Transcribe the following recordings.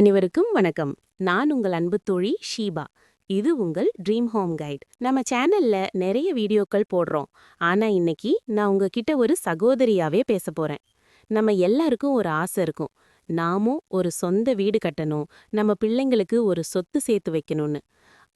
அனைவருக்கும் வணக்கம். நான் உங்கள் அன்பு தோழி ஷீபா. இது உங்கள் ட்ரீம் ஹோம் கைட் நம்ம சேனல்ல நிறைய வீடியோக்கள் போடுறோம். ஆனா இன்னைக்கு நான் உங்ககிட்ட ஒரு சகோதரியாவே பேச போறேன். நம்ம எல்லாருக்கும் ஒரு ஆசை இருக்கும். நாமும் ஒரு சொந்த வீடு கட்டணும். நம்ம பிள்ளைங்களுக்கு ஒரு சொத்து சேர்த்து வைக்கணும்னு.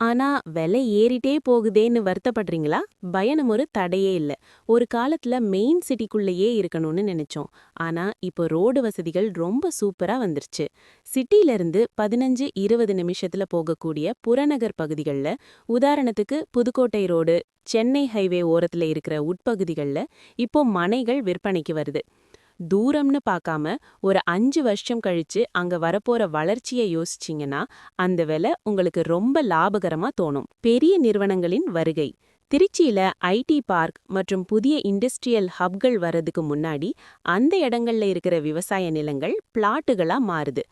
ஆனா விலை ஏறிட்டே போகுதேன்னு வருத்தப்படுறீங்களா? பயணம் ஒரு தடையே இல்ல. ஒரு காலத்துல மெயின் சிட்டிக்குள்ளேயே இருக்கணும்னு நினைச்சோம். ஆனா இப்போ ரோடு வசதிகள் ரொம்ப சூப்பரா வந்துருச்சு. சிட்டில இருந்து பதினஞ்சு இருபது நிமிஷத்துல போகக்கூடிய புறநகர் பகுதிகள்ல உதாரணத்துக்கு புதுக்கோட்டை ரோடு சென்னை ஹைவே ஓரத்துல இருக்கிற உட்பகுதிகள்ல இப்போ மனைகள் விற்பனைக்கு வருது. தூரம்னு பார்க்காம ஒரு அஞ்சு வருஷம் கழிச்சு அங்க வரப்போற வளர்ச்சியை யோசிச்சீங்கன்னா அந்த விலை உங்களுக்கு ரொம்ப லாபகரமா தோணும். பெரிய நிறுவனங்களின் வருகை. திருச்சியில ஐடி பார்க் மற்றும் புதிய இண்டஸ்ட்ரியல் ஹப்கள் வர்றதுக்கு முன்னாடி அந்த இடங்கள்ல இருக்கிற விவசாய நிலங்கள் பிளாட்டுகளா மாறுது.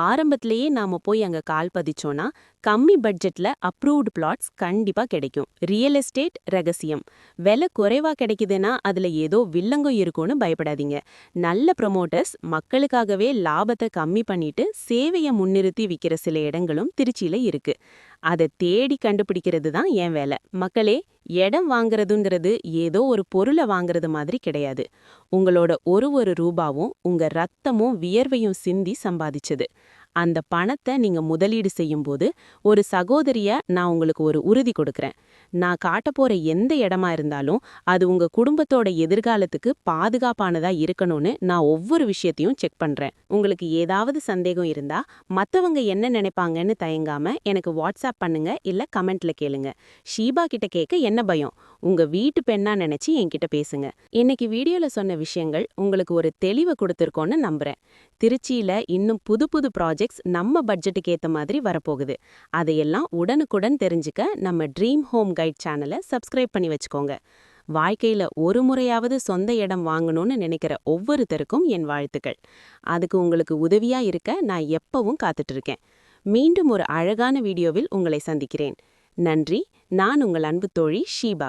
ஆரம்பத்திலேயே நாம போய் அங்க கால் பதிச்சோன்னா கம்மி பட்ஜெட்ல அப்ரூவ்டு பிளாட்ஸ் கண்டிப்பா கிடைக்கும். ரியல் எஸ்டேட் ரகசியம். விலை குறைவா கிடைக்குதுன்னா அதுல ஏதோ வில்லங்கம் இருக்கும்னு பயப்படாதீங்க. நல்ல ப்ரொமோட்டர்ஸ் மக்களுக்காகவே லாபத்தை கம்மி பண்ணிட்டு சேவையை முன்னிறுத்தி விற்கிற சில இடங்களும் திருச்சியில இருக்கு. அதை தேடி கண்டுபிடிக்கிறது தான் என் வேலை. மக்களே இடம் வாங்குறதுங்கிறது ஏதோ ஒரு பொருளை வாங்குறது மாதிரி கிடையாது. உங்களோட ஒரு ஒரு ரூபாவும் உங்க ரத்தமும் வியர்வையும் சிந்தி சம்பாதிச்சது. அந்த பணத்தை நீங்க முதலீடு செய்யும்போது ஒரு சகோதரிய நான் உங்களுக்கு ஒரு உறுதி கொடுக்கறேன். நான் காட்ட போற எந்த இடமா இருந்தாலும் அது உங்க குடும்பத்தோட எதிர்காலத்துக்கு பாதுகாப்பானதா இருக்கணும்னு நான் ஒவ்வொரு விஷயத்தையும் செக் பண்றேன். உங்களுக்கு ஏதாவது சந்தேகம் இருந்தா மத்தவங்க என்ன நினைப்பாங்கன்னு தயங்காம எனக்கு வாட்ஸ்அப் பண்ணுங்க இல்ல கமெண்ட்ல கேளுங்க. ஷீபா கிட்ட கேட்க என்ன பயம்? உங்க வீட்டு பெண்ணா நினைச்சு என்கிட்ட பேசுங்க. இன்னைக்கு வீடியோல சொன்ன விஷயங்கள் உங்களுக்கு ஒரு தெளிவை கொடுத்துருக்கோன்னு நம்புறேன். திருச்சியில இன்னும் புது புது ப்ராஜெக்ட்ஸ் நம்ம பட்ஜெட்டுக்கு ஏத்த மாதிரி வரப்போகுது. அதையெல்லாம் உடனுக்குடன் தெரிஞ்சுக்க நம்ம ட்ரீம் ஹோம் கைட் சேனலை சப்ஸ்கிரைப் பண்ணி வச்சுக்கோங்க. வாழ்க்கையில ஒரு முறையாவது சொந்த இடம் வாங்கணும்னு நினைக்கிற ஒவ்வொருத்தருக்கும் என் வாழ்த்துக்கள். அதுக்கு உங்களுக்கு உதவியா இருக்க நான் எப்பவும் காத்துட்டு இருக்கேன். மீண்டும் ஒரு அழகான வீடியோவில் உங்களை சந்திக்கிறேன். நன்றி. நான் உங்கள் அன்பு தோழி ஷீபா.